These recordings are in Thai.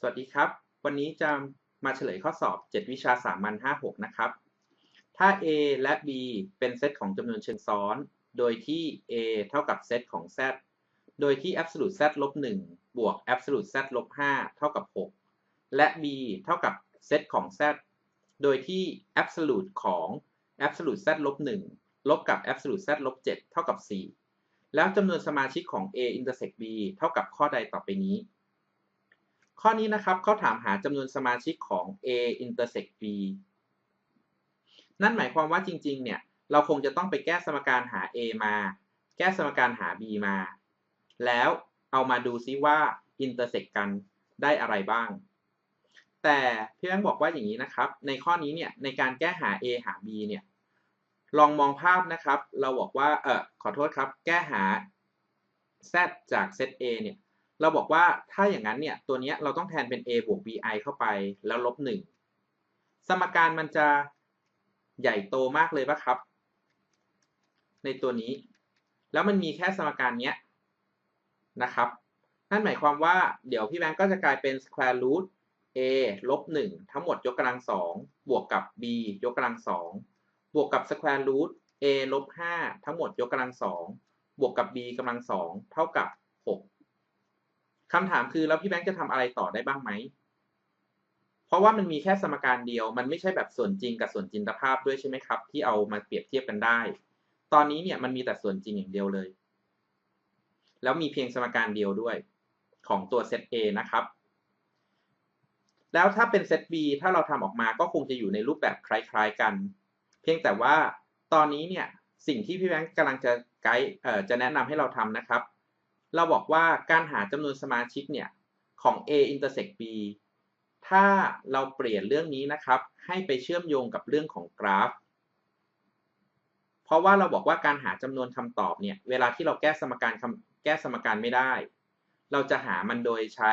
สวัสดีครับ วันนี้จะมาเฉลยข้อสอบ 7 วิชาสามัญ56 นะครับ ถ้า A และ B เป็นเซตของจำนวนเชิงซ้อน โดยที่ A เท่ากับเซตของ Z โดยที่ absolute Z ลบ1บวก absolute Z ลบ5เท่ากับ 6 และ B เท่ากับเซตของ Z โดยที่ absolute ของ absolute Z ลบ1ลบกับ absolute Z ลบ7เท่ากับ 4 แล้วจำนวนสมาชิกของ A intersect B เท่ากับข้อใดต่อไปนี้ ข้อนี้นะครับเขาถามหาจำนวนสมาชิกของ A intersect B นั่นหมายความว่าจริง ๆ เนี่ย เราคงจะต้องไปแก้สมการหา A มา แก้สมการหา B มา แล้วเอามาดูซิว่า intersect กันได้อะไรบ้าง แต่พี่แบงค์บอกว่าอย่างนี้นะครับ ในข้อนี้เนี่ย ในการแก้หา A หา B เนี่ย ลองมองภาพนะครับ เราบอกว่า เออขอโทษครับ แก้หา z จากเซต A เนี่ย เราบอกว่าถ้าอย่างนั้นเนี่ยตัวนี้เราต้องแทนเป็น a บวก bi เข้าไปแล้วลบ 1 สมการมันจะใหญ่โตมากเลยปะครับ ในตัวนี้ แล้วมันมีแค่สมการเนี้ยนะครับ นั่นหมายความว่าเดี๋ยวพี่แบงก์ก็จะกลายเป็น square root a ลบ 1 ทั้งหมดยกกำลัง 2 บวกกับ b ยกกำลัง 2 บวกกับ square root a ลบ 5 ทั้งหมดยกกำลัง 2 บวกกับ b กำลัง 2 เท่ากับ คำถามคือแล้วพี่แบงค์จะทำอะไรต่อได้บ้างไหม เพราะว่ามันมีแค่สมการเดียว มันไม่ใช่แบบส่วนจริงกับส่วนจินตภาพด้วยใช่ไหมครับ ที่เอามาเปรียบเทียบกันได้ ตอนนี้เนี่ยมันมีแต่ส่วนจริงอย่างเดียวเลย แล้วมีเพียงสมการเดียวด้วยของตัวเซต A นะครับ แล้วถ้าเป็นเซต B ถ้าเราทำออกมาก็คงจะอยู่ในรูปแบบคล้ายๆกัน เพียงแต่ว่าตอนนี้เนี่ยสิ่งที่พี่แบงค์กำลังจะไกด์เอ่อจะแนะนำให้เราทำนะครับ เราบอกว่าการหาจำนวนสมาชิกเนี่ยของ A intersect B ถ้าเราเปลี่ยนเรื่องนี้นะครับ ให้ไปเชื่อมโยงกับเรื่องของกราฟ เพราะว่าเราบอกว่าการหาจำนวนคำตอบเนี่ยเวลาที่เราแก้สมการแก้สมการไม่ได้ เราจะหามันโดยใช้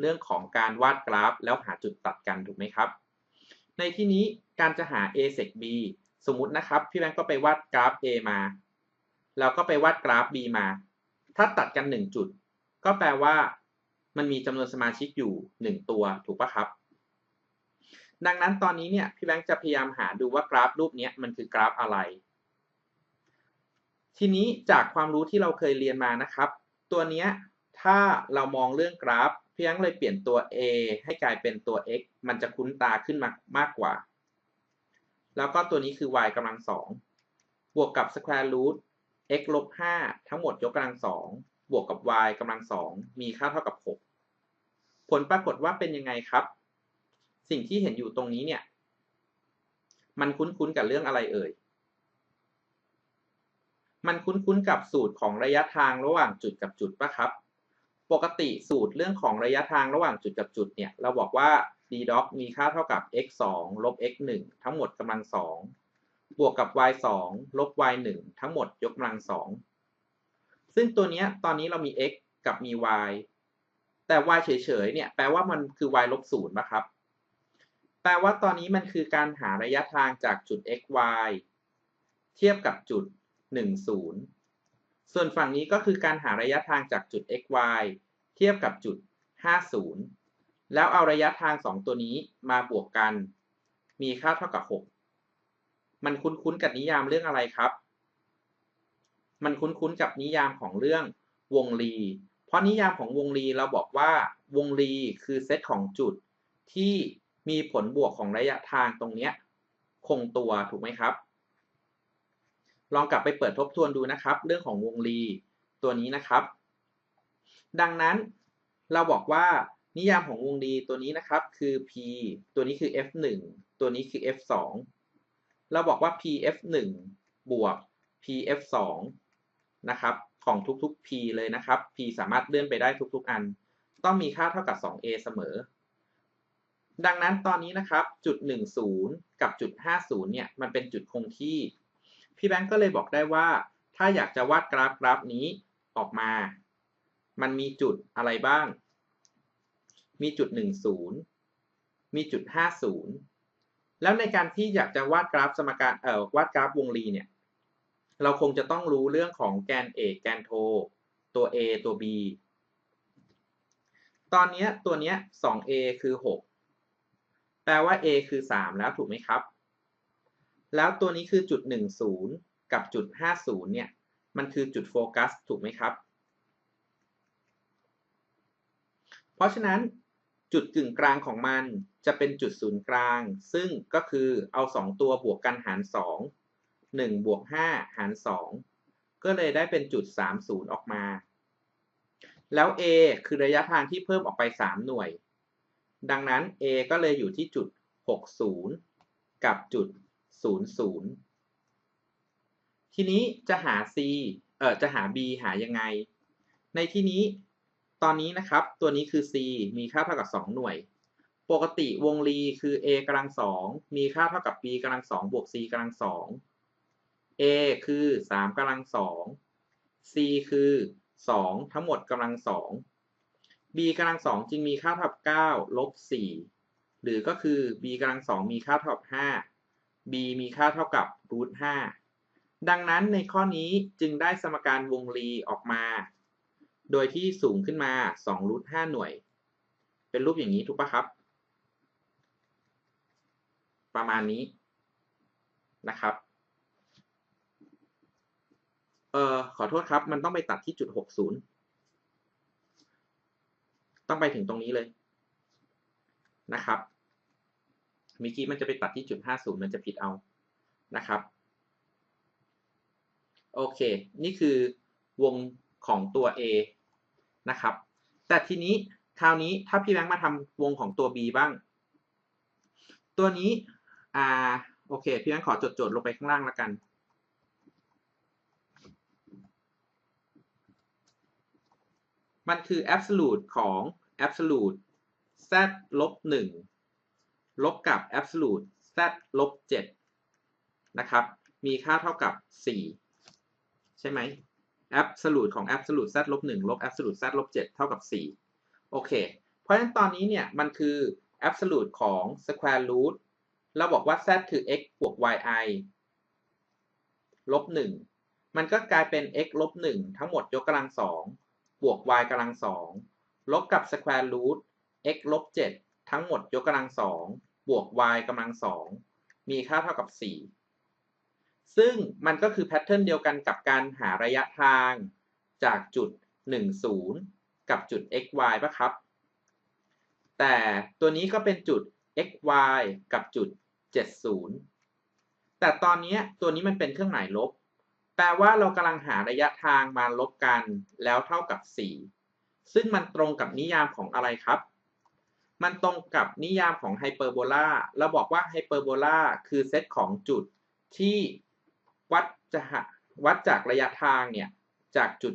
เรื่องของการวาดกราฟ แล้วหาจุดตัดกันถูกไหมครับ ในที่นี้การจะหา A sec B สมมตินะครับ พี่แบงก์ก็ไปวาดกราฟ A มา แล้วก็ไปวาดกราฟ B มา ถ้าตัดกัน 1 จุด ก็แปลว่า มันมีจำนวนสมาชิกอยู่ 1 ตัวถูกปะครับ ดังนั้นตอนนี้เนี่ยพี่แบงค์จะพยายามหาดูว่ากราฟรูปนี้มันคือกราฟอะไร ทีนี้จากความรู้ที่เราเคยเรียนมานะครับ ตัวนี้ถ้าเรามองเรื่องกราฟพี่แบงค์เลยเปลี่ยนตัว a ให้กลายเป็นตัว x มันจะคุ้นตาขึ้นมามากกว่า แล้วก็ตัวนี้คือ y กำลังสองบวกกับ square root x ลบ5ทั้งหมดยกกำลังสองบวกกับ y กำลังสองมีค่าเท่ากับ 6 ผลปรากฏว่าเป็นยังไงครับ สิ่งที่เห็นอยู่ตรงนี้เนี่ย มันคุ้นๆกับเรื่องอะไรเอ่ย มันคุ้นๆกับสูตรของระยะทางระหว่างจุดกับจุดปะครับ ปกติสูตรเรื่องของระยะทางระหว่างจุดกับจุดเนี่ย เราบอกว่า d doc มีค่าเท่ากับ x 2ลบ x 1ทั้งหมดกำลังสอง บวกกับ y 2ลบ y 1ทั้งหมดยกกำลังสองซึ่งตัวนี้ตอนนี้เรามี x กับมี y แต่ y เฉยๆ เนี่ยแปลว่ามันคือ y ลบศูนย์ป่ะครับ แปลว่าตอนนี้มันคือการหาระยะทางจากจุด x y เทียบกับจุด 1 0 ส่วนฝั่งนี้ก็คือการหาระยะทางจากจุด x y เทียบกับจุด 50 แล้วเอาระยะทาง 2 ตัวนี้มาบวกกัน มีค่าเท่ากับ 6 มันคุ้นๆกับนิยามเรื่องอะไรครับ มันคุ้นๆกับนิยามของเรื่องวงรี เพราะนิยามของวงรีเราบอกว่าวงรีคือเซตของจุดที่มีผลบวกของระยะทางตรงเนี้ยคงตัวถูกไหมครับ ลองกลับไปเปิดทบทวนดูนะครับ เรื่องของวงรีตัวนี้นะครับ ดังนั้นเราบอกว่านิยามของวงรีตัวนี้นะครับคือ p ตัวนี้คือ f 1 ตัวนี้คือ f 2 เราบอกว่า p f 1บวก p f 2นะครับ ของทุกๆ p เลยนะครับ p สามารถเลื่อนไปได้ทุกๆ อัน ต้องมีค่าเท่ากับ 2a เสมอ ดังนั้นตอนนี้นะครับ จุด 10 กับจุด 50 เนี่ย มันเป็นจุดคงที่ พี่แบงก์ก็เลยบอกได้ว่า ถ้าอยากจะวาดกราฟกราฟนี้ออกมา มันมีจุดอะไรบ้าง มีจุด 10 มีจุด 50 แล้วในการที่อยากจะวาดกราฟสมการเอ่อวาดกราฟวงรีเนี่ยเราคงจะต้องรู้เรื่องของแกนเอกแกนโท ตัว A ตัว B ตอนนี้ตัวเนี้ย 2a คือ 6 แปลว่า a คือ 3 แล้วถูกไหมครับ แล้วตัวนี้คือจุด 10 กับจุด 50 เนี่ย มันคือจุดโฟกัส ถูกไหมครับ เพราะฉะนั้น จุดกึ่งกลางของมันจะเป็นจุดศูนย์กลาง ซึ่งก็คือเอา 2 ตัวบวกกันหาร 2 1บวก5หาร 2 ก็เลยได้เป็นจุด 30 ออกมา แล้ว a คือระยะทางที่เพิ่มออกไป 3 หน่วย ดังนั้น a ก็เลยอยู่ที่จุด 60 กับจุด 00 ทีนี้จะหา c เออจะหา b หายังไง ในที่นี้ ตอนนี้นะครับ ตัวนี้คือ c มีค่าเท่ากับ 2 หน่วย ปกติวงรีคือ a กำลังสองมีค่าเท่ากับ b กำลังสองบวก c กำลังสอง a คือ 3กำลังสอง c คือ 2 ทั้งหมดกำลังสอง b กำลังสองจึงมีค่าเท่ากับ 9 ลบ 4 หรือก็คือ b กำลังสองมีค่าเท่ากับ 5 b มีค่าเท่ากับรูท5ดังนั้นในข้อนี้จึงได้สมการวงรีออกมา โดยที่สูงขึ้นมา2รูท5หน่วย เป็นรูปอย่างนี้ถูกปะครับ ประมาณนี้นะครับ เอ่อ ขอโทษครับ มันต้องไปตัดที่จุดหกศูนย์ต้องไปถึงตรงนี้เลยนะครับเมื่อกี้มันจะไปตัดที่จุดห้าศูนย์มันจะผิดเอานะครับ โอเค นี่คือวงของตัว A นะครับ แต่ทีนี้คราวนี้ถ้าพี่แบงค์มาทำวงของตัว B บ้าง ตัวนี้อ่าโอเค พี่แบงค์ขอจดโจทย์ลงไปข้างล่างแล้วกัน มันคือ absolute ของ absolute z ลบ1ลบกับ absolute z ลบ7นะครับ มีค่าเท่ากับ 4 ใช่ไหม absolute ของ absolute z ลบ1ลบ absolute z ลบ7เท่ากับ 4 โอเค เพราะฉะนั้นตอนนี้เนี่ย มันคือ absolute ของ square root เราบอกว่า z คือ x บวก yi ลบ 1 มันก็กลายเป็น x ลบ 1 ทั้งหมดยกกำลัง 2 บวก y กำลัง 2 ลบกับ square root x ลบ 7 ทั้งหมดยกกำลัง 2 บวก y กำลัง 2 มีค่าเท่ากับ 4 ซึ่งมันก็คือแพทเทิร์นเดียวกันกับการหาระยะทางจากจุด 10 กับจุด xy ปะครับ แต่ตัวนี้ก็เป็นจุด xy กับจุด 70 แต่ตอนนี้ตัวนี้มันเป็นเครื่องหมายลบ แปลว่าเรากำลังหาระยะทางมาลบกันแล้วเท่ากับ 4 ซึ่งมันตรงกับนิยามของอะไรครับ มันตรงกับนิยามของไฮเปอร์โบลาเราบอกว่าไฮเปอร์โบลาคือเซตของจุดที่ วัดจะวัดจากระยะทางเนี่ยจากจุด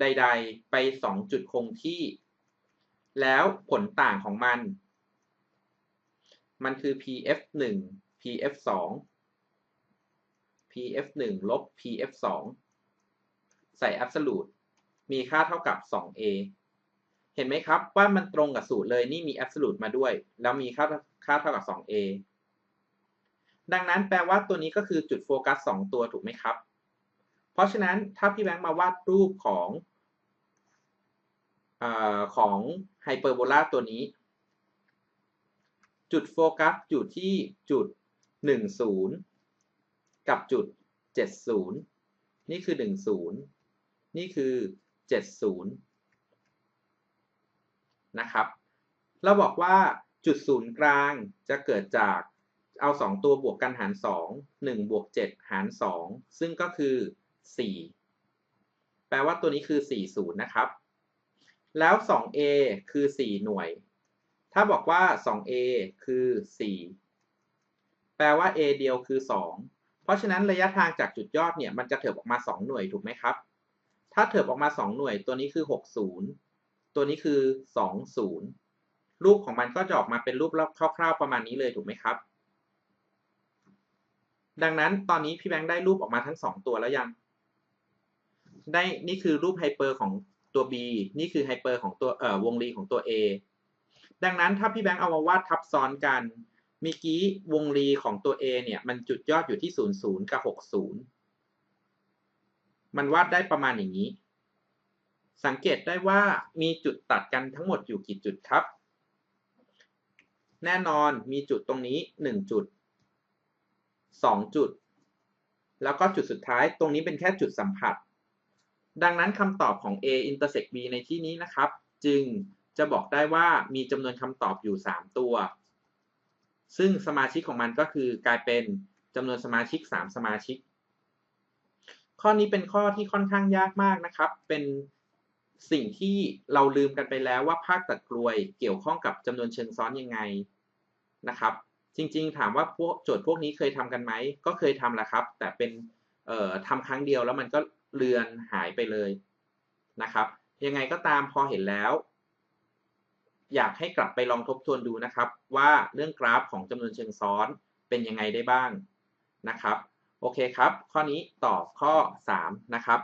ใด ๆ ไป 2 จุดคงที่ แล้วผลต่างของมัน มันคือ pf 1 pf 2 pf 1ลบ pf 2ใส่ absolute มีค่าเท่ากับ 2a เห็นไหมครับว่ามันตรงกับสูตรเลยนี่มี absolute มาด้วย แล้วมีค่าค่าเท่ากับ 2a ดังนั้นแปลว่าตัวนี้ก็คือจุดโฟกัส 2 ตัวถูกไหมครับ เพราะฉะนั้นถ้าพี่แบงค์มาวาดรูปของอของไฮเปอร์โบลาตัวนี้ จุดโฟกัสอยู่ที่จุด 10 กับจุด 70 นี่คือ 10 นี่คือ 70 นะครับ เราบอกว่าจุดศูนย์กลางจะเกิดจาก เอา 2 ตัวบวกกันหาร 2 1บวก7หาร 2 ซึ่งก็คือ 4 แปลว่าตัวนี้คือ 40 นะครับ แล้ว 2a คือ 4 หน่วย ถ้าบอกว่า 2a คือ 4 แปลว่า a เดียวคือ 2 เพราะฉะนั้นระยะทางจากจุดยอดเนี่ยมันจะเถิบออกมา 2 หน่วยถูกไหมครับ ถ้าเถิบออกมา 2 หน่วย ตัวนี้คือ 60 ตัวนี้คือ 20รูปของมันก็จะออกมาเป็นรูปคร่าวๆประมาณนี้เลยถูกไหมครับ ดังนั้นตอนนี้พี่แบงค์ได้รูปออกมาทั้ง 2 ตัวแล้วยัง ได้นี่คือรูปไฮเปอร์ของตัว B นี่คือไฮเปอร์ของตัวเอ่อวงรีของตัว A ดังนั้นถ้าพี่แบงค์เอามาวาดทับซ้อนกันมื่อกี้วงรีของตัว A เนี่ยมันจุดยอดอยู่ที่ 00 กับ 60 มันวาดได้ประมาณอย่างนี้ สังเกตได้ว่ามีจุดตัดกันทั้งหมดอยู่กี่จุดครับ แน่นอนมีจุดตรงนี้ 1 จุด 2 จุด แล้วก็จุดสุดท้ายตรงนี้เป็นแค่จุดสัมผัส ดังนั้นคำตอบของ A intersect B ในที่นี้นะครับ จึงจะบอกได้ว่ามีจำนวนคำตอบอยู่ 3 ตัว ซึ่งสมาชิกของมันก็คือกลายเป็นจำนวนสมาชิก 3 สมาชิก ข้อนี้เป็นข้อที่ค่อนข้างยากมากนะครับ เป็นสิ่งที่เราลืมกันไปแล้วว่าภาคตัดกลวยเกี่ยวข้องกับจำนวนเชิงซ้อนยังไงนะครับ จริง ๆ ถามว่าพวกโจทย์พวกนี้เคยทำกันไหม ก็เคยทำแหละครับ แต่เป็นเอ่อทำครั้งเดียวแล้วมันก็เลือนหายไปเลยนะครับ ยังไงก็ตามพอเห็นแล้ว อยากให้กลับไปลองทบทวนดูนะครับ ว่าเรื่องกราฟของจำนวนเชิงซ้อนเป็นยังไงได้บ้างนะครับ โอเคครับ ข้อนี้ตอบข้อ 3 นะครับ